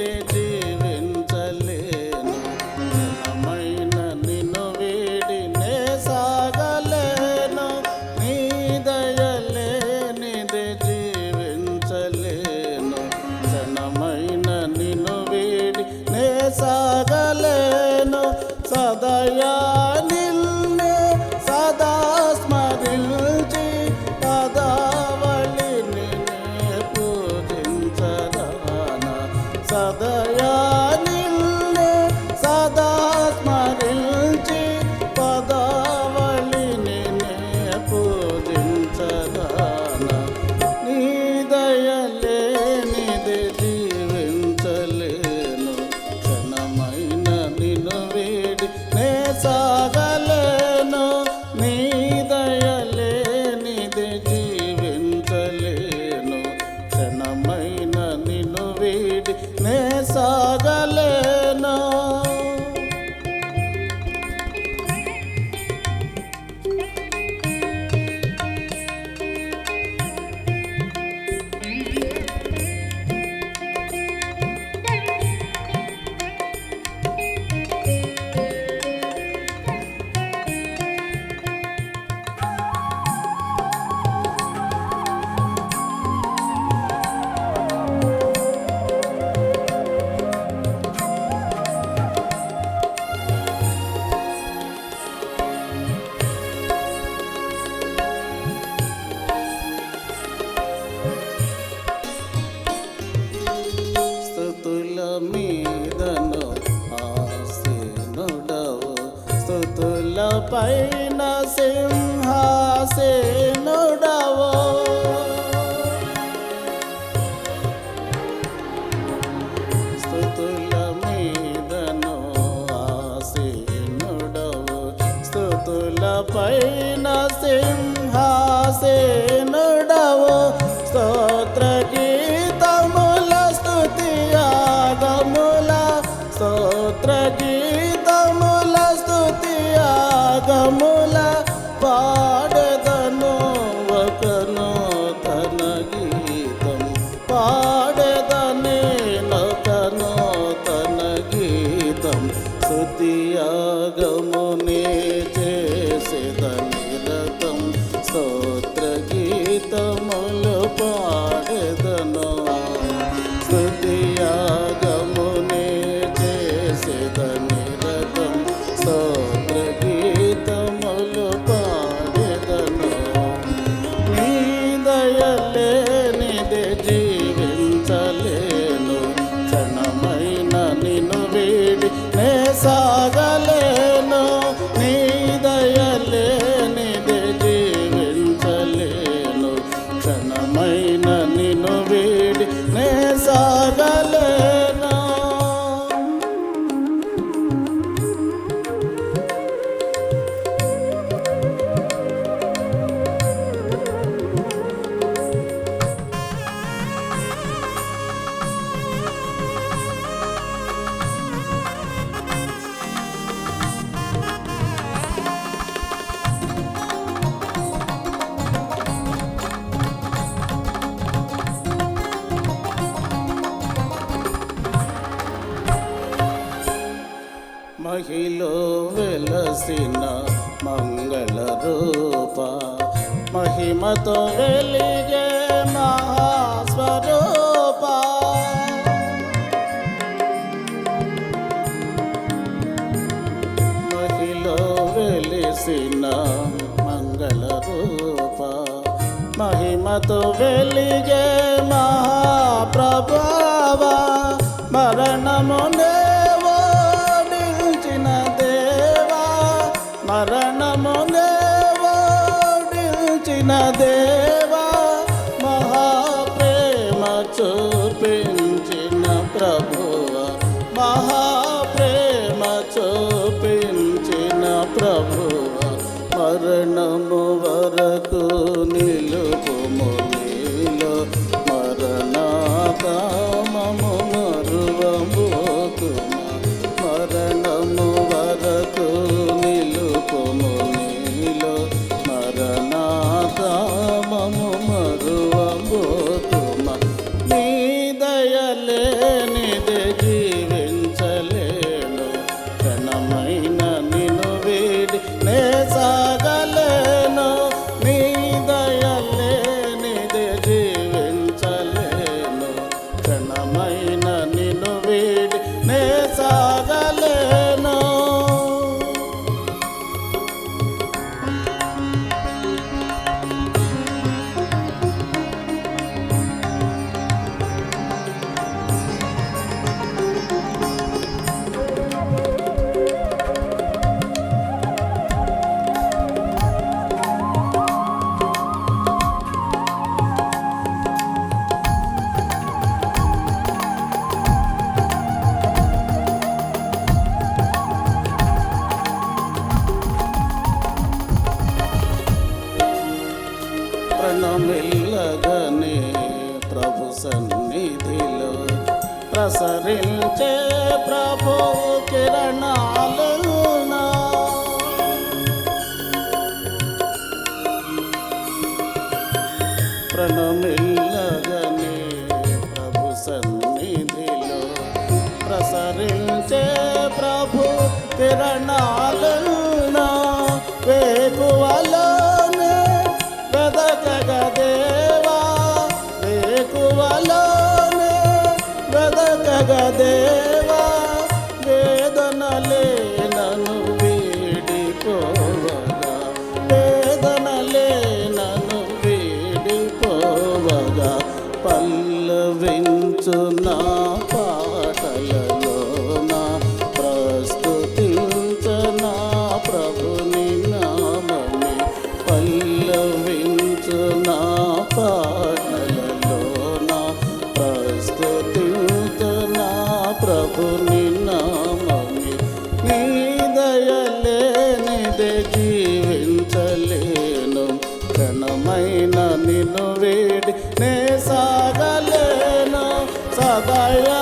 যেতে ಸದಯಾ పైన సింహాసేనుడవో. స్థుతుల మీదను ఆసేనుడవో. స్థుతుల పైన సింహాసేనుడవో. స్తోత్ర భాగముల పా महिलो वेलसिना मंगल रूप महिम तो वेलिगे महास्वरूपा। महिलो वेलसिना मंगल रूप महिम तो वेलिगे महाप्रभावा। అనుసరించే ప్రభు కిరణాలన ప్రణమిల్లగనే ప్రభు సన్నిధిలో ప్రసరించే ప్రభు కిరణాల దయలేనిదే జీవించలేను. ఘనమైన నిన్ను వేడి నే సాగలేను. సదయా